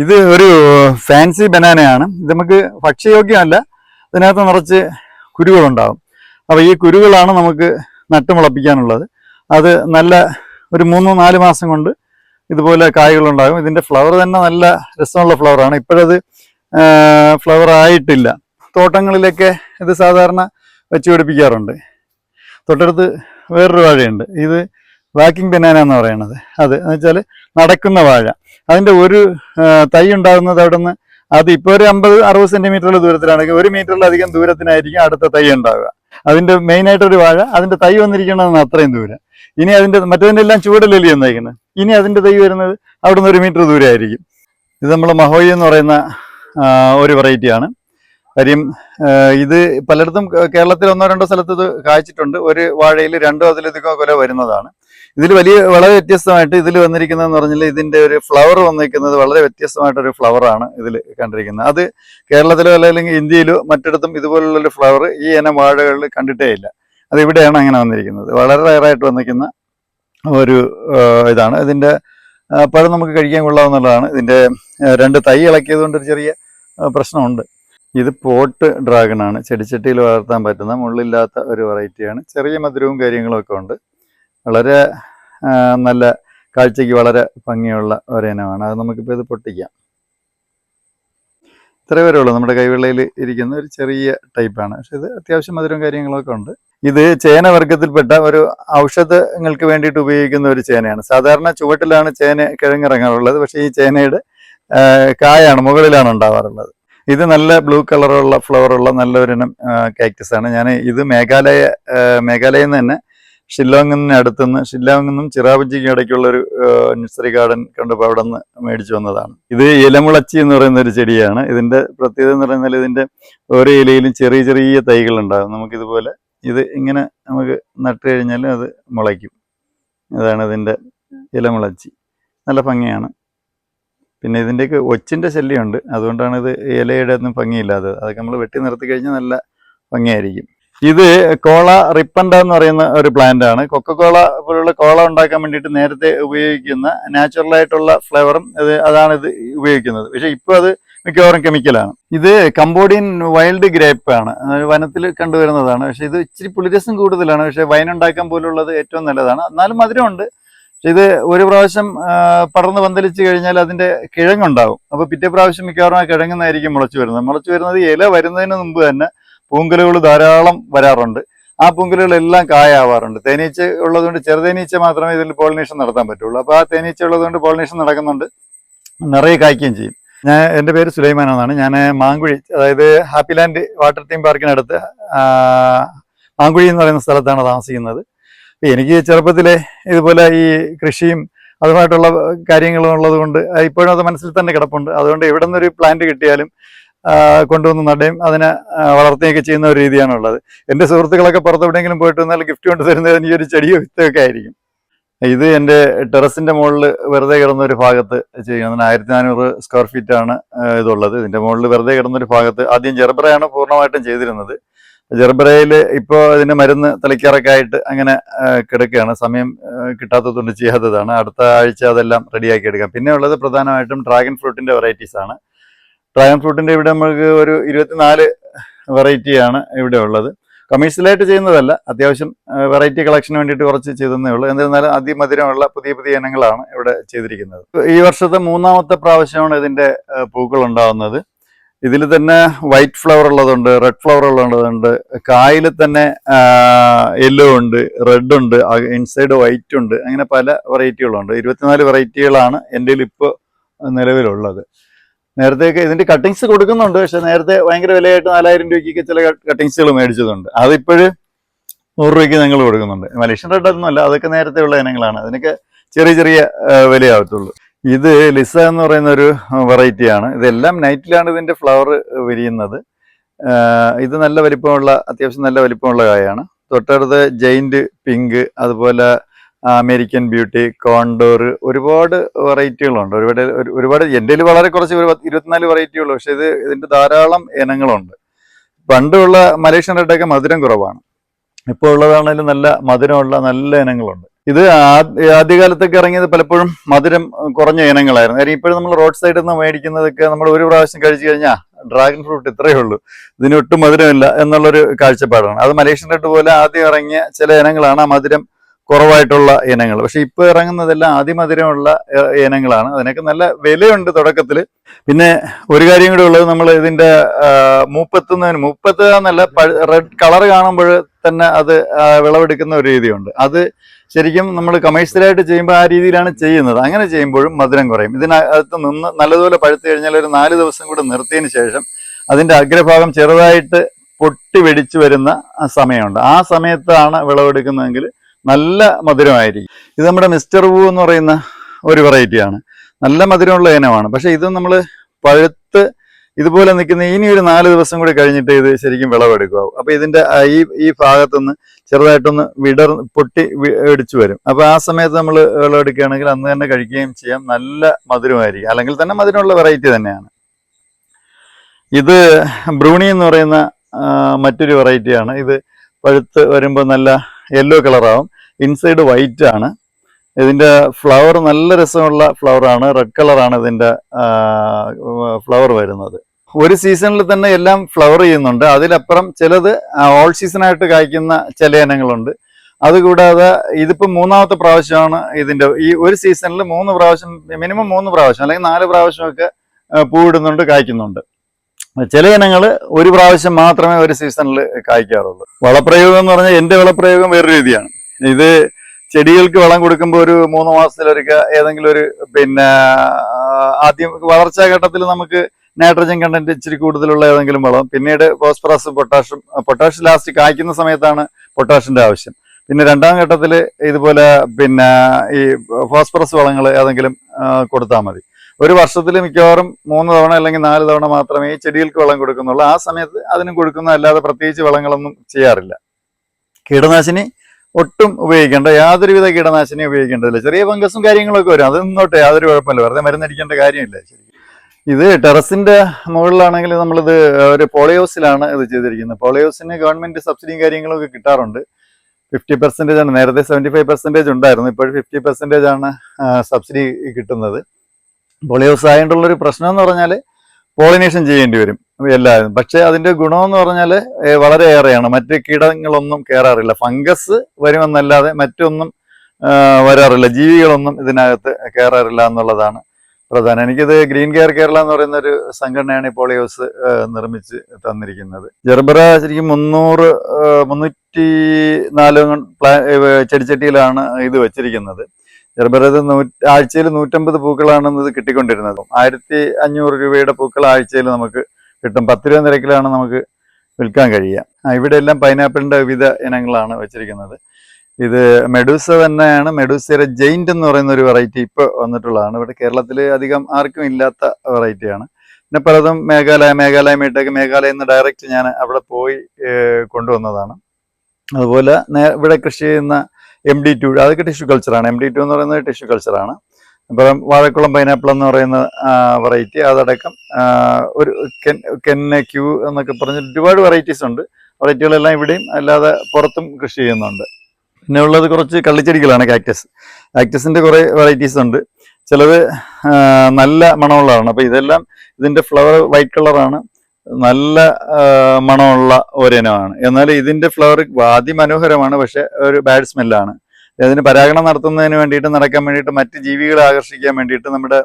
ഇത് ഒരു ഫാൻസി ബനാനയാണ് ഇത് നമുക്ക് ഭക്ഷ്യയോഗ്യമല്ല. ഇതിനകത്ത് നിറച്ച് കുരുകളുണ്ടാകും അപ്പോൾ ഈ കുരുകളാണ് നമുക്ക് നട്ടുമുളപ്പിക്കാനുള്ളത് അത് നല്ല ഒരു മൂന്ന് നാല് മാസം കൊണ്ട് ഇതുപോലെ കായ്കളുണ്ടാകും. ഇതിന്റെ ഫ്ലവർ തന്നെ നല്ല രസമുള്ള ഫ്ലവറാണ് ഇപ്പോഴത് ഫ്ലവർ ആയിട്ടില്ല. തോട്ടങ്ങളിലൊക്കെ ഇത് സാധാരണ വെച്ച് പിടിപ്പിക്കാറുണ്ട്. തൊട്ടടുത്ത് വേറൊരു വാഴയുണ്ട്. ഇത് വാക്കിംഗ് ബനാന എന്ന് പറയുന്നത്. അത് എന്ന് വെച്ചാൽ നടക്കുന്ന വാഴ. അതിന്റെ ഒരു തൈ ഉണ്ടാകുന്നത് അവിടെ നിന്ന് അത് ഇപ്പോൾ ഒരു അമ്പത് അറുപത് സെന്റിമീറ്ററുള്ള ദൂരത്തിലാണെങ്കിൽ ഒരു മീറ്ററിലധികം ദൂരത്തിനായിരിക്കും അടുത്ത തൈ ഉണ്ടാവുക. അതിന്റെ മെയിനായിട്ടൊരു വാഴ അതിന്റെ തൈ വന്നിരിക്കണമെന്ന് അത്രയും ദൂരം. ഇനി അതിന്റെ മറ്റതിന്റെ എല്ലാം ചൂടലി എന്നയക്കുന്നത് ഇനി അതിന്റെ തൈ വരുന്നത് അവിടെ നിന്ന് ഒരു മീറ്റർ ദൂരെ ആയിരിക്കും ഇത് നമ്മൾ മഹോയി എന്ന് പറയുന്ന ഒരു വെറൈറ്റിയാണ് കാര്യം ഇത് പലയിടത്തും കേരളത്തിൽ ഒന്നോ രണ്ടോ സ്ഥലത്ത് ഇത് കായ്ച്ചിട്ടുണ്ട്. ഒരു വാഴയിൽ രണ്ടോ അതിലധികം കൊല വരുന്നതാണ്. ഇതിൽ വലിയ വളരെ വ്യത്യസ്തമായിട്ട് ഇതിൽ വന്നിരിക്കുന്നതെന്ന് പറഞ്ഞാൽ ഇതിന്റെ ഒരു ഫ്ലവർ വന്നിരിക്കുന്നത് വളരെ വ്യത്യസ്തമായിട്ടൊരു ഫ്ലവറാണ് ഇതിൽ കണ്ടിരിക്കുന്നത്. അത് കേരളത്തിലോ അല്ലെങ്കിൽ ഇന്ത്യയിലോ മറ്റിടത്തും ഇതുപോലുള്ളൊരു ഫ്ലവർ ഈ ഇനം വാഴകളിൽ കണ്ടിട്ടേ ഇല്ല. അത് ഇവിടെയാണ് അങ്ങനെ വന്നിരിക്കുന്നത്. വളരെ റയറായിട്ട് വന്നിരിക്കുന്ന ഒരു ഇതാണ്. ഇതിന്റെ പഴം നമുക്ക് കഴിക്കാൻ കൊള്ളാവുന്നതാണ്. ഇതിന്റെ ആ, രണ്ട് തൈ ഇളക്കിയത് കൊണ്ട് ഒരു ചെറിയ പ്രശ്നമുണ്ട്. ഇത് പോട്ട് ഡ്രാഗൺ ആണ്. ചെടിച്ചട്ടിയിൽ വളർത്താൻ പറ്റുന്ന മുള്ളില്ലാത്ത ഒരു വെറൈറ്റിയാണ് ചെറിയ മധുരവും കാര്യങ്ങളൊക്കെ ഉണ്ട്. വളരെ നല്ല കാഴ്ചയ്ക്ക് വളരെ ഭംഗിയുള്ള ഒരിനമാണ് അത് നമുക്കിപ്പോൾ ഇത് പൊട്ടിക്കാം. ഇത്രേ വരെ ഉള്ളൂ. നമ്മുടെ കൈവെള്ളയിൽ ഇരിക്കുന്ന ഒരു ചെറിയ ടൈപ്പാണ്. പക്ഷെ ഇത് അത്യാവശ്യം മധുരവും കാര്യങ്ങളൊക്കെ ഉണ്ട്. ഇത് ചേന വർഗത്തിൽപ്പെട്ട ഒരു ഔഷധങ്ങൾക്ക് വേണ്ടിയിട്ട് ഉപയോഗിക്കുന്ന ഒരു ചേനയാണ്. സാധാരണ ചുവട്ടിലാണ് ചേന കിഴങ്ങിറങ്ങാറുള്ളത്. പക്ഷേ ഈ ചേനയുടെ കായാണ് മുകളിലാണ് ഉണ്ടാവാറുള്ളത്. ഇത് നല്ല ബ്ലൂ കളറുള്ള ഫ്ലവറുള്ള നല്ലൊരിനം കാക്ടസ് ആണ്. ഞാൻ ഇത് മേഘാലയ മേഘാലയയിൽ നിന്ന് തന്നെ ഷില്ലോങ്ങിന് അടുത്തുനിന്ന് ഷില്ലോങ്ങിന്നും ചിറാപുഞ്ചിക്കും ഇടയ്ക്കുള്ള ഒരു നഴ്സറി ഗാർഡൻ കണ്ടപ്പോൾ അവിടെ നിന്ന് മേടിച്ചു വന്നതാണ്. ഇത് ഇലമുളച്ചി എന്ന് പറയുന്ന ഒരു ചെടിയാണ്. ഇതിന്റെ പ്രത്യേകത എന്ന് പറഞ്ഞാൽ ഇതിന്റെ ഓരോ ഇലയിലും ചെറിയ ചെറിയ തൈകൾ ഉണ്ടാകും. നമുക്കിതുപോലെ ഇത് ഇങ്ങനെ നമുക്ക് നട്ട് കഴിഞ്ഞാൽ അത് മുളയ്ക്കും. അതാണ് ഇതിന്റെ ഇലമുളച്ചി. നല്ല ഭംഗിയാണ്. പിന്നെ ഇതിന്റെയൊക്കെ ഒച്ചിന്റെ ശല്യമുണ്ട്. അതുകൊണ്ടാണ് ഇത് ഇലയുടെ ഒന്നും ഭംഗിയില്ലാത്തത്. അതൊക്കെ നമ്മൾ വെട്ടി നിർത്തി കഴിഞ്ഞാൽ നല്ല ഭംഗിയായിരിക്കും. ഇത് കോള റിപ്പൻഡ എന്ന് പറയുന്ന ഒരു പ്ലാന്റ് ആണ്. കൊക്കക്കോള പോലുള്ള കോള ഉണ്ടാക്കാൻ വേണ്ടിയിട്ട് നേരത്തെ ഉപയോഗിക്കുന്ന നാച്ചുറൽ ആയിട്ടുള്ള ഫ്ലേവറും ഇത് അതാണ് ഇത് ഉപയോഗിക്കുന്നത്. പക്ഷെ ഇപ്പോൾ അത് മിക്കവാറും കെമിക്കലാണ് ഇത് കംബോഡിയൻ വൈൽഡ് ഗ്രേപ്പ് ആണ്. വനത്തിൽ കണ്ടുവരുന്നതാണ്. പക്ഷെ ഇത് ഇച്ചിരി പുളിരസം കൂടുതലാണ്. പക്ഷെ വൈൻ ഉണ്ടാക്കാൻ പോലുള്ളത് ഏറ്റവും നല്ലതാണ്. എന്നാലും മധുരമുണ്ട്. പക്ഷെ ഇത് ഒരു പ്രാവശ്യം പടർന്ന് പന്തലിച്ച് കഴിഞ്ഞാൽ അതിന്റെ കിഴങ്ങുണ്ടാവും. അപ്പോൾ പിറ്റേ പ്രാവശ്യം മിക്കവാറും ആ കിഴങ്ങുന്നായിരിക്കും മുളച്ചു വരുന്നത്. മുളച്ചു വരുന്നത് ഇല വരുന്നതിന് മുമ്പ് തന്നെ പൂങ്കലുകൾ ധാരാളം വരാറുണ്ട്. ആ പൂങ്കലുകളെല്ലാം കായാവാറുണ്ട്. തേനീച്ച ഉള്ളതുകൊണ്ട് ചെറുതേനീച്ച മാത്രമേ ഇതിൽ പോളിനേഷൻ നടത്താൻ പറ്റുള്ളൂ. അപ്പോൾ ആ തേനീച്ച ഉള്ളതുകൊണ്ട് പോളിനേഷൻ നടക്കുന്നുണ്ട്. നിറയെ കായ്ക്കുകയും ചെയ്യും. ഞാൻ എന്റെ പേര് സുലൈമാൻ എന്നാണ്. ഞാൻ മാങ്കുഴി അതായത് ഹാപ്പി ലാൻഡ് വാട്ടർ തീം പാർക്കിനടുത്ത് മാങ്കുഴി എന്ന് പറയുന്ന സ്ഥലത്താണ് താമസിക്കുന്നത്. എനിക്ക് ചെറുപ്പത്തിലെ ഇതുപോലെ ഈ കൃഷിയും അതുമായിട്ടുള്ള കാര്യങ്ങളും ഉള്ളതുകൊണ്ട് ഇപ്പോഴും അത് മനസ്സിൽ തന്നെ കിടപ്പുണ്ട്. അതുകൊണ്ട് എവിടെ നിന്നൊരു പ്ലാന്റ് കിട്ടിയാലും കൊണ്ടുവന്ന് നടുകയും അതിനെ വളർത്തുകയൊക്കെ ചെയ്യുന്ന ഒരു രീതിയാണുള്ളത്. എന്റെ സുഹൃത്തുക്കളൊക്കെ പുറത്ത് എവിടെയെങ്കിലും പോയിട്ട് വന്നാൽ ഗിഫ്റ്റ് കൊണ്ട് തരുന്നത് എനിക്ക് ഒരു ചെടിയോ വിത്തൊക്കെ ആയിരിക്കും. ഇത് എന്റെ ടെറസിന്റെ മുകളിൽ വെറുതെ കിടന്ന ഒരു ഭാഗത്ത് ചെയ്യുന്നത്. ആയിരത്തി നാനൂറ് സ്ക്വയർ ഫീറ്റ് ആണ് ആ, ഇതുള്ളത്. ഇതിന്റെ മുകളിൽ വെറുതെ കിടന്ന ഒരു ഭാഗത്ത് ആദ്യം ജെർബറയാണ് പൂർണമായിട്ടും ചെയ്തിരുന്നത്. ജെർബറയിൽ ഇപ്പോൾ അതിന് മരുന്ന് തളിക്കാറൊക്കെ ആയിട്ട് അങ്ങനെ കിടക്കുകയാണ്. സമയം കിട്ടാത്തതുകൊണ്ട് ചെയ്യാത്തതാണ്. അടുത്ത ആഴ്ച അതെല്ലാം റെഡിയാക്കി എടുക്കാം. പിന്നെ ഉള്ളത് പ്രധാനമായിട്ടും ഡ്രാഗൺ ഫ്രൂട്ടിന്റെ വെറൈറ്റീസാണ്. ഡ്രാഗൺ ഫ്രൂട്ടിന്റെ ഇവിടെ നമുക്ക് ഒരു ഇരുപത്തിനാല് വെറൈറ്റിയാണ് ഇവിടെ ഉള്ളത്. കമേഴ്ഷ്യലായിട്ട് ചെയ്യുന്നതല്ല അത്യാവശ്യം വെറൈറ്റി കളക്ഷന് വേണ്ടിയിട്ട് കുറച്ച് ചെയ്തതേ ഉള്ളൂ. എന്നിരുന്നാലും അതിമധുരമുള്ള പുതിയ പുതിയ ഇനങ്ങളാണ് ഇവിടെ ചെയ്തിരിക്കുന്നത്. ഈ വർഷത്തെ മൂന്നാമത്തെ പ്രാവശ്യമാണ് ഇതിന്റെ പൂക്കൾ ഉണ്ടാകുന്നത് ഇതിൽ തന്നെ വൈറ്റ് ഫ്ലവർ ഉള്ളതുണ്ട് റെഡ് ഫ്ലവർ ഉള്ളതുണ്ട് കായിൽ തന്നെ യെല്ലോ ഉണ്ട് റെഡ് ഉണ്ട് ഇൻസൈഡ് വൈറ്റ് ഉണ്ട് അങ്ങനെ പല വെറൈറ്റികളുണ്ട് ഇരുപത്തിനാല് വെറൈറ്റികളാണ് എന്റെ ഇപ്പോൾ നിലവിലുള്ളത്. നേരത്തെയൊക്കെ ഇതിന്റെ കട്ടിങ്സ് കൊടുക്കുന്നുണ്ട്. പക്ഷെ നേരത്തെ ഭയങ്കര വിലയായിട്ട് നാലായിരം രൂപയ്ക്കൊക്കെ ചില കട്ടിങ്സുകൾ മേടിച്ചതുണ്ട്. അതിപ്പോഴ് നൂറ് രൂപയ്ക്ക് ഞങ്ങൾ കൊടുക്കുന്നുണ്ട്. മലേഷ്യൻ റെഡ് അതൊന്നുമല്ല അതൊക്കെ നേരത്തെ ഉള്ള ഇനങ്ങളാണ്. അതിനൊക്കെ ചെറിയ ചെറിയ വിലയാവത്തുള്ളൂ. ഇത് ലിസ എന്ന് പറയുന്ന ഒരു വെറൈറ്റിയാണ് ഇതെല്ലാം നൈറ്റിലാണ് ഇതിന്റെ ഫ്ലവർ വിരിയുന്നത്. ഇത് നല്ല വലിപ്പമുള്ള അത്യാവശ്യം നല്ല വലിപ്പമുള്ള കായാണ്. തൊട്ടടുത്ത് ജയിന്റ് പിങ്ക് അതുപോലെ അമേരിക്കൻ ബ്യൂട്ടി കോണ്ടോർ ഒരുപാട് വെറൈറ്റികളുണ്ട് ഒരുപാട് ഒരുപാട് എന്റെ വളരെ കുറച്ച് ഒരു പത്ത് ഇരുപത്തിനാല് വെറൈറ്റിയുള്ളൂ പക്ഷേ ഇത് ഇതിന്റെ ധാരാളം ഇനങ്ങളുണ്ട്. പണ്ടുള്ള മലേഷ്യൻ റെഡൊക്കെ മധുരം കുറവാണ്. ഇപ്പോൾ ഉള്ളതാണെങ്കിലും നല്ല മധുരമുള്ള നല്ല ഇനങ്ങളുണ്ട്. ഇത് ആദ്യകാലത്തൊക്കെ ഇറങ്ങിയത് പലപ്പോഴും മധുരം കുറഞ്ഞ ഇനങ്ങളായിരുന്നു. കാര്യം ഇപ്പോഴും നമ്മൾ റോഡ് സൈഡിൽ നിന്ന് മേടിക്കുന്നതൊക്കെ നമ്മൾ ഒരു പ്രാവശ്യം കഴിച്ചു കഴിഞ്ഞാൽ ഡ്രാഗൺ ഫ്രൂട്ട് ഇത്രയേ ഉള്ളൂ. ഇതിന് ഒട്ടും മധുരമില്ല എന്നുള്ളൊരു കാഴ്ചപ്പാടാണ്. അത് മലേഷ്യൻ റെഡ് പോലെ ആദ്യം ഇറങ്ങിയ ചില ഇനങ്ങളാണ് ആ മധുരം കുറവായിട്ടുള്ള ഇനങ്ങൾ. പക്ഷെ ഇപ്പൊ ഇറങ്ങുന്നതെല്ലാം അതിമധുരമുള്ള ഇനങ്ങളാണ്. അതിനൊക്കെ നല്ല വിലയുണ്ട് തുടക്കത്തിൽ പിന്നെ ഒരു കാര്യം കൂടി ഉള്ളത് നമ്മൾ ഇതിന്റെ മൂപ്പത്തുന്നതിന് മൂപ്പെത്തുന്നതിന് നല്ല റെഡ് കളർ കാണുമ്പോൾ തന്നെ അത് വിളവെടുക്കുന്ന ഒരു രീതിയുണ്ട്. അത് ശരിക്കും നമ്മൾ കമേഴ്സ്യലായിട്ട് ചെയ്യുമ്പോൾ ആ രീതിയിലാണ് ചെയ്യുന്നത്. അങ്ങനെ ചെയ്യുമ്പോഴും മധുരം കുറയും. ഇതിനകത്ത് നിന്ന് നല്ലതുപോലെ പഴുത്തു കഴിഞ്ഞാൽ ഒരു നാല് ദിവസം കൂടെ നിർത്തിയതിന് ശേഷം അതിന്റെ അഗ്രഭാഗം ചെറുതായിട്ട് പൊട്ടി വെടിച്ചു വരുന്ന സമയമുണ്ട്. ആ സമയത്താണ് വിളവെടുക്കുന്നതെങ്കിൽ നല്ല മധുരമായിരിക്കും. ഇത് നമ്മുടെ മിസ്റ്റർ വൂ എന്ന് പറയുന്ന ഒരു വെറൈറ്റിയാണ് നല്ല മധുരമുള്ള ഇനമാണ്. പക്ഷെ ഇത് നമ്മൾ പഴുത്ത് ഇതുപോലെ നിൽക്കുന്ന ഇനി ഒരു നാല് ദിവസം കൂടി കഴിഞ്ഞിട്ട് ഇത് ശരിക്കും വിളവെടുക്കാവും അപ്പൊ ഇതിന്റെ ഈ ഈ ഭാഗത്തുനിന്ന് ചെറുതായിട്ടൊന്ന് വിടർ പൊട്ടി ഇടിച്ചു വരും. അപ്പൊ ആ സമയത്ത് നമ്മൾ വിളവെടുക്കുകയാണെങ്കിൽ അന്ന് തന്നെ കഴിക്കുകയും ചെയ്യാം. നല്ല മധുരമായിരിക്കും. അല്ലെങ്കിൽ തന്നെ മധുരമുള്ള വെറൈറ്റി തന്നെയാണ്. ഇത് ബ്രൂണി എന്ന് പറയുന്ന മറ്റൊരു വെറൈറ്റിയാണ് ഇത് പഴുത്ത് വരുമ്പോൾ നല്ല യെല്ലോ കളറാവും ഇൻസൈഡ് വൈറ്റ് ആണ്. ഇതിന്റെ ഫ്ലവർ നല്ല രസമുള്ള ഫ്ലവറാണ് റെഡ് കളറാണ് ഇതിന്റെ ഫ്ലവർ വരുന്നത്. ഒരു സീസണിൽ തന്നെ എല്ലാം ഫ്ലവർ ചെയ്യുന്നുണ്ട്. അതിലപ്പുറം ചിലത് ഓൾ സീസണായിട്ട് കായ്ക്കുന്ന ചില ഇനങ്ങളുണ്ട്. അതുകൂടാതെ ഇതിപ്പോൾ മൂന്നാമത്തെ പ്രാവശ്യമാണ് ഇതിന്റെ ഈ ഒരു സീസണിൽ മൂന്ന് പ്രാവശ്യം മിനിമം മൂന്ന് പ്രാവശ്യം അല്ലെങ്കിൽ നാല് പ്രാവശ്യമൊക്കെ പൂവിടുന്നുണ്ട് കായ്ക്കുന്നുണ്ട്. ചില ഇനങ്ങൾ ഒരു പ്രാവശ്യം മാത്രമേ ഒരു സീസണിൽ കായ്ക്കാറുള്ളൂ. വളപ്രയോഗം എന്ന് പറഞ്ഞാൽ എന്റെ വളപ്രയോഗം വേറൊരു രീതിയാണ്. ഇത് ചെടികൾക്ക് വളം കൊടുക്കുമ്പോൾ ഒരു മൂന്ന് മാസത്തിലൊരിക്കൽ ഏതെങ്കിലും ഒരു പിന്നെ ആദ്യം വളർച്ചാ ഘട്ടത്തിൽ നമുക്ക് നൈട്രജൻ കണ്ടന്റ് ഇച്ചിരി കൂടുതലുള്ള ഏതെങ്കിലും വളം പിന്നീട് ഫോസ്ഫറസ് പൊട്ടാഷ്യം പൊട്ടാഷ്യം ലാസ്റ്റ് കായ്ക്കുന്ന സമയത്താണ് പൊട്ടാഷ്യന്റെ ആവശ്യം. പിന്നെ രണ്ടാം ഘട്ടത്തിൽ ഇതുപോലെ പിന്നെ ഈ ഫോസ്ഫറസ് വളങ്ങൾ ഏതെങ്കിലും കൊടുത്താൽ മതി. ഒരു വർഷത്തിൽ മിക്കവാറും മൂന്ന് തവണ അല്ലെങ്കിൽ നാല് തവണ മാത്രമേ ഈ ചെടികൾക്ക് വളം കൊടുക്കുന്നുള്ളൂ. ആ സമയത്ത് അതിനും കൊടുക്കുന്ന അല്ലാതെ പ്രത്യേകിച്ച് വളങ്ങളൊന്നും ചെയ്യാറില്ല. കീടനാശിനി ഒട്ടും ഉപയോഗിക്കേണ്ട യാതൊരുവിധ കീടനാശിനി ഉപയോഗിക്കേണ്ടതില്ല. ചെറിയ ഫംഗസും കാര്യങ്ങളൊക്കെ വരും. അത് യാതൊരു കുഴപ്പമില്ല. വെറുതെ മരുന്നടിക്കേണ്ട കാര്യമില്ല. ഇത് ടെറസിന്റെ മുകളിലാണെങ്കിൽ നമ്മളിത് ഒരു പോളിയോസിലാണ് ഇത് ചെയ്തിരിക്കുന്നത്. പോളിയോസിന് ഗവൺമെന്റ് സബ്സിഡിയും കാര്യങ്ങളൊക്കെ കിട്ടാറുണ്ട്. ഫിഫ്റ്റി പെർസെന്റേജ് ആണ്. നേരത്തെ സെവന്റി ഫൈവ് പെർസെന്റേജ് ഉണ്ടായിരുന്നു. ഇപ്പോൾ ഫിഫ്റ്റി പെർസെന്റേജ് ആണ് സബ്സിഡി കിട്ടുന്നത്. പോളിയോസ് ആയതുകൊണ്ടുള്ളൊരു പ്രശ്നം എന്ന് പറഞ്ഞാൽ പോളിനേഷൻ ചെയ്യേണ്ടി വരും. എല്ലാവരും. പക്ഷേ അതിന്റെ ഗുണമെന്ന് പറഞ്ഞാൽ വളരെ ഏറെയാണ്. മറ്റ് കീടങ്ങളൊന്നും കയറാറില്ല ഫംഗസ് വരുമെന്നല്ലാതെ മറ്റൊന്നും വരാറില്ല. ജീവികളൊന്നും ഇതിനകത്ത് കയറാറില്ല എന്നുള്ളതാണ് പ്രധാനം. എനിക്കിത് ഗ്രീൻ കെയർ കേരള എന്ന് പറയുന്ന ഒരു സംഘടനയാണ് ഈ പോളിയോസ് നിർമ്മിച്ച് തന്നിരിക്കുന്നത്. ജർബറ ശരിക്കും മുന്നൂറ് മുന്നൂറ്റി നാല് ചെടിച്ചട്ടിയിലാണ് ഇത് വെച്ചിരിക്കുന്നത്. ജെർബറത് ആഴ്ചയിൽ നൂറ്റമ്പത് പൂക്കളാണ് ഇത് കിട്ടിക്കൊണ്ടിരുന്നത്. ആയിരത്തി അഞ്ഞൂറ് രൂപയുടെ പൂക്കൾ ആഴ്ചയിൽ നമുക്ക് കിട്ടും. പത്ത് രൂപ നിരക്കിലാണ് നമുക്ക് വിൽക്കാൻ കഴിയുക. ഇവിടെ എല്ലാം പൈനാപ്പിളിന്റെ വിവിധ ഇനങ്ങളാണ് വെച്ചിരിക്കുന്നത്. ഇത് മെഡൂസ തന്നെയാണ്. മെഡൂസയുടെ ജെയിന്റ് എന്ന് പറയുന്ന ഒരു വെറൈറ്റി ഇപ്പോൾ വന്നിട്ടുള്ളതാണ്. ഇവിടെ കേരളത്തിൽ അധികം ആർക്കും ഇല്ലാത്ത വെറൈറ്റിയാണ്. പിന്നെ പലതും മേഘാലയ മേഘാലയ മീട്ടൊക്കെ മേഘാലയ നിന്ന് ഡയറക്റ്റ് ഞാൻ അവിടെ പോയി കൊണ്ടുവന്നതാണ്. അതുപോലെ ഇവിടെ കൃഷി ചെയ്യുന്ന എം ഡി ടു അതൊക്കെ ടിഷ്യൂ കൾച്ചറാണ് എം ഡി ടു എന്ന് പറയുന്നത് ടിഷ്യൂ കൾച്ചറാണ് അപ്പം വാഴക്കുളം പൈനാപ്പിൾ എന്ന് പറയുന്ന വെറൈറ്റി അതടക്കം ഒരു കെന്നെ ക്യൂ എന്നൊക്കെ പറഞ്ഞ് ഒരുപാട് വെറൈറ്റീസ് ഉണ്ട്. വെറൈറ്റികളെല്ലാം ഇവിടെയും അല്ലാതെ പുറത്തും കൃഷി ചെയ്യുന്നുണ്ട്. പിന്നെ ഉള്ളത് കുറച്ച് കള്ളിച്ചെടികളാണ് കാക്ടസ് കാക്ടസിന്റെ കുറേ വെറൈറ്റീസ് ഉണ്ട്. ചിലത് നല്ല മണമുള്ളതാണ്. അപ്പോൾ ഇതെല്ലാം ഇതിന്റെ ഫ്ലവർ വൈറ്റ് കളറാണ് നല്ല മണമുള്ള ഒരിനമാണ്. എന്നാൽ ഇതിന്റെ ഫ്ലവർ അതിമനോഹരമാണ് പക്ഷെ ഒരു ബാഡ് സ്മെല്ലാണ് അതിന് പരാഗണം നടത്തുന്നതിന് വേണ്ടിയിട്ട് നടക്കാൻ വേണ്ടിയിട്ട് മറ്റ് ജീവികളെ ആകർഷിക്കാൻ വേണ്ടിയിട്ട് നമ്മുടെ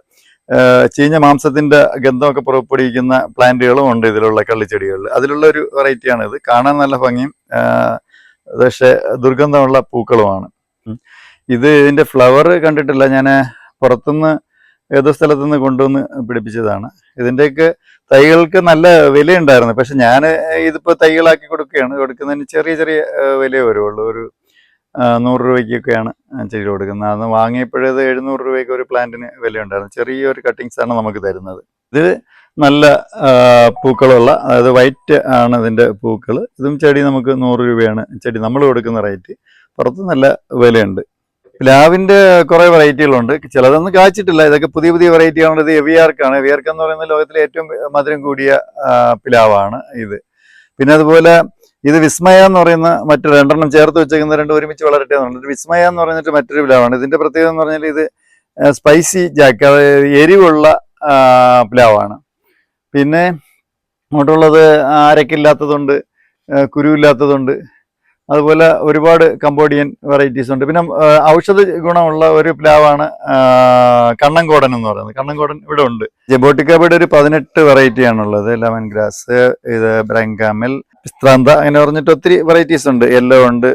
ചീഞ്ഞ മാംസത്തിന്റെ ഗന്ധമൊക്കെ പുറപ്പെടുവിക്കുന്ന പ്ലാന്റുകളും ഉണ്ട് ഇതിലുള്ള കള്ളിച്ചെടികളിൽ. അതിലുള്ള ഒരു വെറൈറ്റിയാണ് ഇത്. കാണാൻ നല്ല ഭംഗിയും പക്ഷേ ദുർഗന്ധമുള്ള പൂക്കളുമാണ്. ഇത് ഇതിന്റെ ഫ്ലവർ കണ്ടിട്ടില്ല. ഞാൻ പുറത്തുനിന്ന് ഏതോ സ്ഥലത്തുനിന്ന് കൊണ്ടുവന്ന് പിടിപ്പിച്ചതാണ്. ഇതിന്റെയൊക്കെ തൈകൾക്ക് നല്ല വിലയുണ്ടായിരുന്നു. പക്ഷെ ഞാൻ ഇതിപ്പോ തൈകളാക്കി കൊടുക്കുകയാണ്. കൊടുക്കുന്നതിന് ചെറിയ ചെറിയ വില വിലയേ വരുള്ളൂ ഒരു നൂറ് രൂപയ്ക്കൊക്കെയാണ് ചെടി കൊടുക്കുന്നത്. അന്ന് വാങ്ങിയപ്പോഴത് എഴുന്നൂറ് രൂപയ്ക്ക് ഒരു പ്ലാന്റിന് വിലയുണ്ടായിരുന്നു. ചെറിയൊരു കട്ടിങ്സ് ആണ് നമുക്ക് തരുന്നത്. ഇത് നല്ല പൂക്കളുള്ള അതായത് വൈറ്റ് ആണ് ഇതിന്റെ പൂക്കൾ ഇതും ചെടി നമുക്ക് നൂറ് രൂപയാണ് ചെടി നമ്മൾ കൊടുക്കുന്ന റേറ്റ്. പുറത്ത് നല്ല വിലയുണ്ട്. പ്ലാവിന്റെ കുറെ വെറൈറ്റികളുണ്ട്. ചിലതൊന്നും കാച്ചിട്ടില്ല. ഇതൊക്കെ പുതിയ പുതിയ വെറൈറ്റി ഇത് എവിയാർക്കാണ് എവിയാർക്ക് എന്ന് പറയുന്നത് ലോകത്തിലെ ഏറ്റവും മധുരം കൂടിയ പിലാവാണ് ഇത്. പിന്നെ അതുപോലെ ഇത് വിസ്മയ എന്ന് പറയുന്ന മറ്റു രണ്ടെണ്ണം ചേർത്ത് വെച്ചേക്കുന്ന രണ്ട് ഒരുമിച്ച് വളരട്ടെ എന്നുള്ളത് വിസ്മയ എന്ന് പറഞ്ഞിട്ട് മറ്റൊരു പ്ലാവാണ്. ഇതിന്റെ പ്രത്യേകത എന്ന് പറഞ്ഞാൽ ഇത് സ്പൈസി ജാക്ക് അതായത് എരിവുള്ള പിലാവാണ്. പിന്നെ അങ്ങോട്ടുള്ളത് ആരക്കില്ലാത്തതുണ്ട് കുരുവില്ലാത്തതുണ്ട് അതുപോലെ ഒരുപാട് കമ്പോഡിയൻ വെറൈറ്റീസ് ഉണ്ട്. പിന്നെ ഔഷധ ഗുണമുള്ള ഒരു പ്ലാവാണ് കണ്ണൻകോടൻ എന്ന് പറയുന്നത്. കണ്ണൻകോടൻ ഇവിടെ ഉണ്ട്. ജബോട്ടിക്കാബയുടെ ഒരു പതിനെട്ട് വെറൈറ്റി ആണുള്ളത്. ലെമൺ ഗ്രാസ് ഇത് ബ്രങ്കാമൽ പിസ്ത്രാന്ത അങ്ങനെ പറഞ്ഞിട്ട് ഒത്തിരി വെറൈറ്റീസ് ഉണ്ട്. യെല്ലോ ഉണ്ട്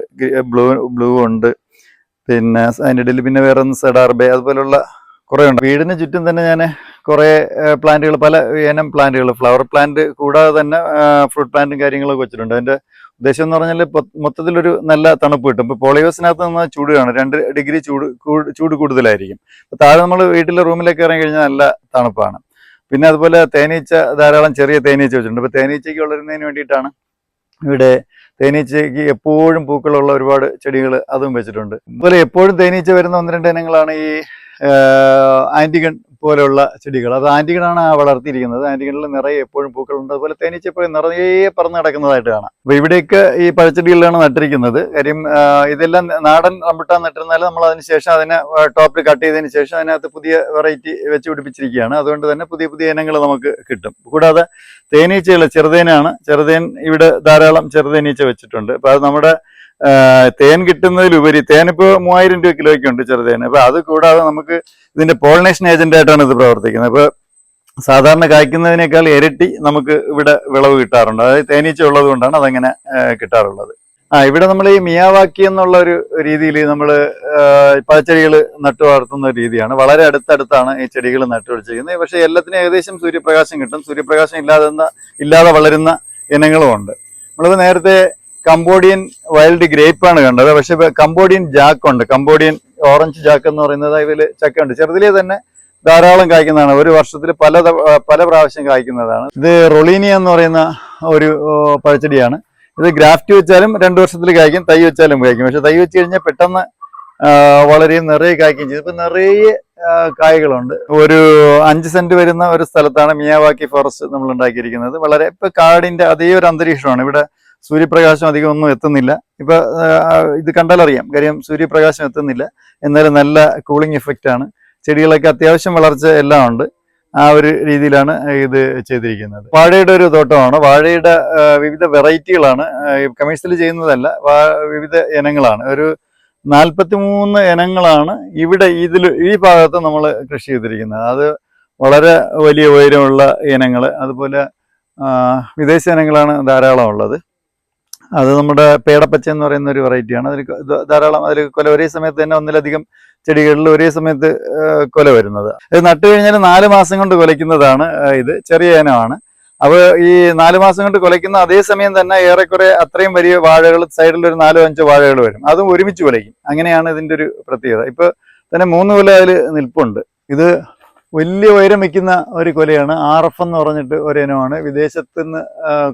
ബ്ലൂ ബ്ലൂ ഉണ്ട്. പിന്നെ അതിന്റെ ഇടയിൽ പിന്നെ വേറെ ഒന്ന് സെഡാർബെ അതുപോലുള്ള കുറേ ഉണ്ട്. വീടിന് ചുറ്റും തന്നെ ഞാൻ കുറേ പ്ലാന്റുകൾ പല ഇനം പ്ലാന്റുകൾ ഫ്ലവർ പ്ലാന്റ് കൂടാതെ തന്നെ ഫ്രൂട്ട് പ്ലാന്റും കാര്യങ്ങളൊക്കെ വെച്ചിട്ടുണ്ട്. അതിന്റെ ഉദ്ദേശം എന്ന് പറഞ്ഞാൽ മൊത്തത്തിലൊരു നല്ല തണുപ്പ് കിട്ടും. ഇപ്പോൾ പോളിയോസിനകത്ത് നിന്ന് ചൂട് കാണും രണ്ട് ഡിഗ്രി ചൂട് ചൂട് കൂടുതലായിരിക്കും. അപ്പോൾ താഴെ നമ്മൾ വീട്ടിലെ റൂമിലേക്ക് ഇറങ്ങി കഴിഞ്ഞാൽ നല്ല തണുപ്പാണ്. പിന്നെ അതുപോലെ തേനീച്ച ധാരാളം ചെറിയ തേനീച്ച വെച്ചിട്ടുണ്ട്. ഇപ്പോൾ തേനീച്ചയ്ക്ക് വളരുന്നതിന് വേണ്ടിയിട്ടാണ് ഇവിടെ തേനീച്ചയ്ക്ക് എപ്പോഴും പൂക്കളുള്ള ഒരുപാട് ചെടികൾ അതും വെച്ചിട്ടുണ്ട്. അതുപോലെ എപ്പോഴും തേനീച്ച വരുന്ന ഒന്ന് രണ്ട് ഇനങ്ങളാണ് ഈ ആന്റിഗൺ പോലെയുള്ള ചെടികൾ. അത് ആന്റിഗണാണ് ആ വളർത്തിയിരിക്കുന്നത്. ആന്റിഗണിൽ നിറയെ എപ്പോഴും പൂക്കളുണ്ട്. അതുപോലെ തേനീച്ചപ്പോഴും നിറയെ പറന്ന് നടക്കുന്നതായിട്ട് കാണാം. അപ്പൊ ഇവിടെയൊക്കെ ഈ പഴച്ചെടികളിലാണ് നട്ടിരിക്കുന്നത്. കാര്യം ഇതെല്ലാം നാടൻ റംബുട്ടാൻ നട്ടിരുന്നാൽ നമ്മൾ അതിന് ശേഷം അതിനെ ടോപ്പിൽ കട്ട് ചെയ്തതിന് ശേഷം അതിനകത്ത് പുതിയ വെറൈറ്റി വെച്ച് പിടിപ്പിച്ചിരിക്കുകയാണ്. അതുകൊണ്ട് തന്നെ പുതിയ പുതിയ ഇനങ്ങൾ നമുക്ക് കിട്ടും. കൂടാതെ തേനീച്ചകൾ ചെറുതേനാണ്. ചെറുതേൻ ഇവിടെ ധാരാളം ചെറുതേനീച്ച വെച്ചിട്ടുണ്ട്. അപ്പൊ അത് നമ്മുടെ തേൻ കിട്ടുന്നതിലുപരി തേൻ മൂവായിരം രൂപ കിലോയ്ക്ക് ഉണ്ട് ചെറുതേൻ അപ്പൊ അത് കൂടാതെ നമുക്ക് ഇതിന്റെ പോളിനേഷൻ ഏജന്റ് ആയിട്ടാണ് ഇത് പ്രവർത്തിക്കുന്നത്. അപ്പൊ സാധാരണ കായ്ക്കുന്നതിനേക്കാൾ ഇരട്ടി നമുക്ക് ഇവിടെ വിളവ് കിട്ടാറുണ്ട്. അതായത് തേനീച്ച ഉള്ളത് കൊണ്ടാണ് അതങ്ങനെ കിട്ടാറുള്ളത്. ആ ഇവിടെ നമ്മൾ ഈ മിയാവാക്കി എന്നുള്ള ഒരു രീതിയിൽ നമ്മൾ പഴച്ചെടികൾ നട്ടു വളർത്തുന്ന രീതിയാണ്. വളരെ അടുത്തടുത്താണ് ഈ ചെടികൾ നട്ടു പിടിച്ചിരിക്കുന്നത് പക്ഷേ എല്ലാത്തിനും ഏകദേശം സൂര്യപ്രകാശം കിട്ടും. സൂര്യപ്രകാശം ഇല്ലാതെ ഇല്ലാതെ വളരുന്ന ഇനങ്ങളും ഉണ്ട്. നമ്മളിത് നേരത്തെ കമ്പോഡിയൻ വൈൽഡ് ഗ്രേപ്പ് ആണ് കണ്ടത്. പക്ഷെ കംബോഡിയൻ ജാക്ക് ഉണ്ട് കമ്പോഡിയൻ ഓറഞ്ച് ജാക്ക് എന്ന് പറയുന്നത് അതിൽ ഉണ്ട് ചെറുതിലേ തന്നെ ധാരാളം കായ്ക്കുന്നതാണ്. ഒരു വർഷത്തിൽ പല പല പ്രാവശ്യം കായ്ക്കുന്നതാണ്. ഇത് റൊളീനിയ എന്ന് പറയുന്ന ഒരു പഴച്ചെടിയാണ്. ഇത് ഗ്രാഫ്റ്റ് വെച്ചാലും രണ്ട് വർഷത്തിൽ കായ്ക്കും തൈ വെച്ചാലും കായ്ക്കും. പക്ഷെ തൈ വെച്ച് കഴിഞ്ഞാൽ പെട്ടെന്ന് വളരെ നിറയെ കായ്ക്കുകയും ചെയ്തു ഇപ്പം നിറയെ കായ്കളുണ്ട്. ഒരു അഞ്ച് സെന്റ് വരുന്ന ഒരു സ്ഥലത്താണ് മിയാവാക്കി ഫോറസ്റ്റ് നമ്മൾ ഉണ്ടാക്കിയിരിക്കുന്നത്. വളരെ ഇപ്പം കാടിന്റെ അതേ ഒരു അന്തരീക്ഷമാണ്. ഇവിടെ സൂര്യപ്രകാശം അധികം ഒന്നും എത്തുന്നില്ല. ഇപ്പൊ ഇത് കണ്ടാലറിയാം. കാര്യം സൂര്യപ്രകാശം എത്തുന്നില്ല. എന്നാലും നല്ല കൂളിംഗ് എഫക്റ്റ് ആണ്. ചെടികളൊക്കെ അത്യാവശ്യം വളർച്ച എല്ലാം ഉണ്ട്. ആ ഒരു രീതിയിലാണ് ഇത് ചെയ്തിരിക്കുന്നത്. വാഴയുടെ ഒരു തോട്ടമാണ്. വാഴയുടെ വിവിധ വെറൈറ്റികളാണ്. കമേഴ്സ്യൽ ചെയ്യുന്നതല്ല. വിവിധ ഇനങ്ങളാണ്. ഒരു നാൽപ്പത്തി മൂന്ന് ഇനങ്ങളാണ് ഇവിടെ ഇതിൽ ഈ ഭാഗത്ത് നമ്മൾ കൃഷി ചെയ്തിരിക്കുന്നത്. അത് വളരെ വലിയ ഉയരമുള്ള ഇനങ്ങൾ അതുപോലെ വിദേശ ഇനങ്ങളാണ് ധാരാളം ഉള്ളത് അത് നമ്മുടെ പേടപ്പച്ച എന്ന് പറയുന്ന ഒരു വെറൈറ്റിയാണ് അതിൽ ധാരാളം അതിൽ കൊല. ഒരേ സമയത്ത് തന്നെ ഒന്നിലധികം ചെടികളിൽ ഒരേ സമയത്ത് കൊല വരുന്നത്. ഇത് നട്ടു കഴിഞ്ഞാൽ നാല് മാസം കൊണ്ട് കൊലയ്ക്കുന്നതാണ് ഇത് ചെറിയ ഇനമാണ്. അപ്പോൾ ഈ നാല് മാസം കൊണ്ട് കൊലയ്ക്കുന്ന അതേ സമയം തന്നെ ഏറെക്കുറെ അത്രയും വലിയ വാഴകൾ സൈഡിൽ ഒരു നാലോ അഞ്ചോ വാഴകൾ വരും. അതും ഒരുമിച്ച് കൊലയ്ക്കും. അങ്ങനെയാണ് ഇതിന്റെ ഒരു പ്രത്യേകത. ഇപ്പോൾ തന്നെ മൂന്ന് കൊല അതിൽ നിൽപ്പുണ്ട്. ഇത് വലിയ ഉയരം വയ്ക്കുന്ന ഒരു കൊലയാണ്. ആർ എഫ് എന്ന് പറഞ്ഞിട്ട് ഒരു ഇനമാണ്. വിദേശത്ത് നിന്ന്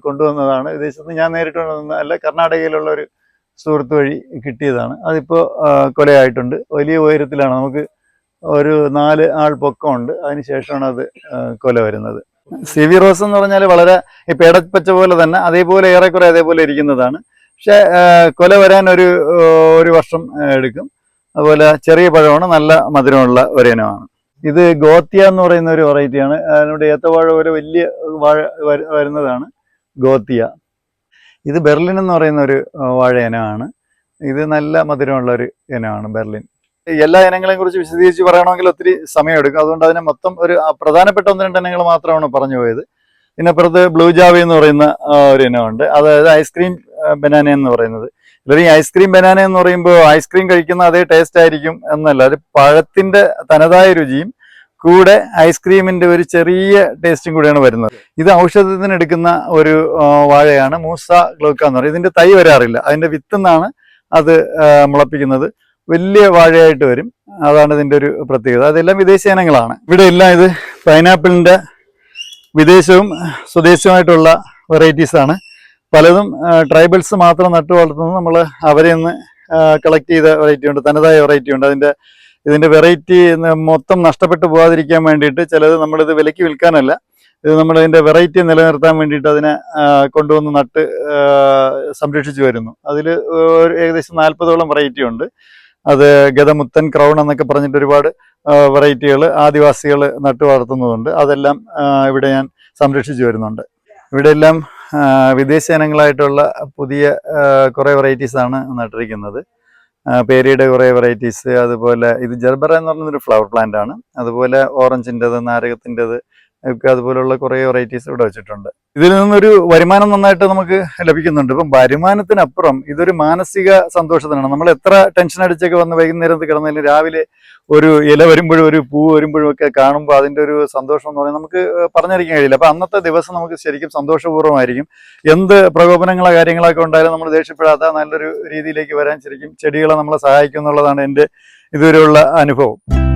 കൊണ്ടുവന്നതാണ്. വിദേശത്ത് ഞാൻ നേരിട്ട് കൊണ്ടുവന്ന അല്ല കർണാടകയിലുള്ള ഒരു സുഹൃത്ത് വഴി കിട്ടിയതാണ്. അതിപ്പോൾ കൊലയായിട്ടുണ്ട്. വലിയ ഉയരത്തിലാണ്. നമുക്ക് ഒരു നാല് ആൾ പൊക്കമുണ്ട്. അതിന് ശേഷമാണ് അത് കൊല വരുന്നത്. സി വി റോസ് എന്ന് പറഞ്ഞാൽ വളരെ ഈ പേടപ്പച്ച പോലെ തന്നെ അതേപോലെ ഏറെക്കുറെ അതേപോലെ ഇരിക്കുന്നതാണ്. പക്ഷെ കൊല വരാൻ ഒരു ഒരു വർഷം എടുക്കും. അതുപോലെ ചെറിയ പഴമാണ് നല്ല മധുരമുള്ള ഒരു ഇനമാണ്. ഇത് ഗോത്തിയ എന്ന് പറയുന്ന ഒരു വെറൈറ്റിയാണ് അതിനോട് ഏത്തവാഴ പോലെ വലിയ വാഴ വരുന്നതാണ് ഗോത്തിയ. ഇത് ബെർലിൻ എന്ന് പറയുന്ന ഒരു വാഴ ഇനമാണ്. ഇത് നല്ല മധുരമുള്ള ഒരു ഇനമാണ് ബെർലിൻ. എല്ലാ ഇനങ്ങളെയും കുറിച്ച് വിശദീകരിച്ച് പറയണമെങ്കിൽ ഒത്തിരി സമയമെടുക്കും. അതുകൊണ്ട് അതിനെ മൊത്തം ഒരു പ്രധാനപ്പെട്ട ഒന്ന് രണ്ട് ഇനങ്ങൾ മാത്രമാണ് പറഞ്ഞു പോയത്. ഇതിനപ്പുറത്ത് ബ്ലൂ ജാവി എന്ന് പറയുന്ന ഒരു ഇനമുണ്ട്. അതായത് ഐസ്ക്രീം ബനാന എന്ന് പറയുന്നത്. ഈ ഐസ്ക്രീം ബനാന എന്ന് പറയുമ്പോൾ ഐസ്ക്രീം കഴിക്കുന്ന അതേ ടേസ്റ്റ് ആയിരിക്കും എന്നല്ല. അത് പഴത്തിന്റെ തനതായ രുചിയും കൂടെ ഐസ്ക്രീമിന്റെ ഒരു ചെറിയ ടേസ്റ്റും കൂടെയാണ് വരുന്നത്. ഇത് ഔഷധത്തിന് എടുക്കുന്ന ഒരു വാഴയാണ്. മൂസ ഗ്ലോക്ക എന്ന് പറയുന്നത് ഇതിന്റെ തൈ വരാറില്ല. അതിന്റെ വിത്തുനിന്നാണ് അത് മുളപ്പിക്കുന്നത്. വലിയ വാഴയായിട്ട് വരും. അതാണ് ഇതിന്റെ ഒരു പ്രത്യേകത. അതെല്ലാം വിദേശ ഇനങ്ങളാണ്. ഇവിടെ എല്ലാം ഇത് പൈനാപ്പിളിന്റെ വിദേശവും സ്വദേശവുമായിട്ടുള്ള വെറൈറ്റീസ് ആണ്. പലതും ട്രൈബൽസ് മാത്രം നട്ടു വളർത്തുന്നത് നമ്മൾ അവരെ നിന്ന് കളക്ട് ചെയ്ത വെറൈറ്റി ഉണ്ട് തനതായ വെറൈറ്റി ഉണ്ട്. അതിന്റെ ഇതിന്റെ വെറൈറ്റി മൊത്തം നഷ്ടപ്പെട്ടു പോകാതിരിക്കാൻ വേണ്ടിയിട്ട് ചിലത് നമ്മളിത് വിലയ്ക്ക് വിൽക്കാനല്ല. ഇത് നമ്മൾ ഇതിന്റെ വെറൈറ്റി നിലനിർത്താൻ വേണ്ടിയിട്ട് അതിനെ കൊണ്ടുവന്ന് നട്ട് സംരക്ഷിച്ചു വരുന്നു. അതിൽ ഏകദേശം നാൽപ്പതോളം വെറൈറ്റി ഉണ്ട്. അത് ഗതമുത്തൻ ക്രൗൺ എന്നൊക്കെ പറഞ്ഞിട്ട് ഒരുപാട് വെറൈറ്റികൾ ആദിവാസികൾ നട്ടു വളർത്തുന്നതുണ്ട്. അതെല്ലാം ഇവിടെ ഞാൻ സംരക്ഷിച്ചു വരുന്നുണ്ട്. ഇവിടെ എല്ലാം വിദേശ ഇനങ്ങളായിട്ടുള്ള പുതിയ കുറേ വെറൈറ്റീസാണ് നട്ടിരിക്കുന്നത്. പേരിയുടെ കുറേ വെറൈറ്റീസ് അതുപോലെ ഇത് ജർബറ എന്ന് പറയുന്നൊരു ഫ്ലവർ പ്ലാന്റ് ആണ്. അതുപോലെ ഓറഞ്ചിന്റെത് നാരകത്തിന്റെത് അതുപോലുള്ള കുറേ വെറൈറ്റീസ് ഇവിടെ വെച്ചിട്ടുണ്ട്. ഇതിൽ നിന്നൊരു വരുമാനം നന്നായിട്ട് നമുക്ക് ലഭിക്കുന്നുണ്ട്. ഇപ്പം വരുമാനത്തിനപ്പുറം ഇതൊരു മാനസിക സന്തോഷത്തിനാണ്. നമ്മൾ എത്ര ടെൻഷൻ അടിച്ചൊക്കെ വന്ന് വൈകുന്നേരത്ത് കിടന്നാലും രാവിലെ ഒരു ഇല വരുമ്പോഴും ഒരു പൂ വരുമ്പോഴും ഒക്കെ കാണുമ്പോൾ അതിന്റെ ഒരു സന്തോഷം എന്ന് പറയുന്നത് നമുക്ക് പറഞ്ഞറിയിക്കാൻ കഴിയില്ല. അപ്പം അന്നത്തെ ദിവസം നമുക്ക് ശരിക്കും സന്തോഷപൂർവമായിരിക്കും. എന്ത് പ്രകോപനങ്ങളോ കാര്യങ്ങളൊക്കെ ഉണ്ടായാലും നമ്മൾ ദേഷ്യപ്പെടാത്ത നല്ലൊരു രീതിയിലേക്ക് വരാൻ ശരിക്കും ചെടികളെ നമ്മളെ സഹായിക്കും എന്നുള്ളതാണ് എന്റെ ഇതുവരെയുള്ള അനുഭവം.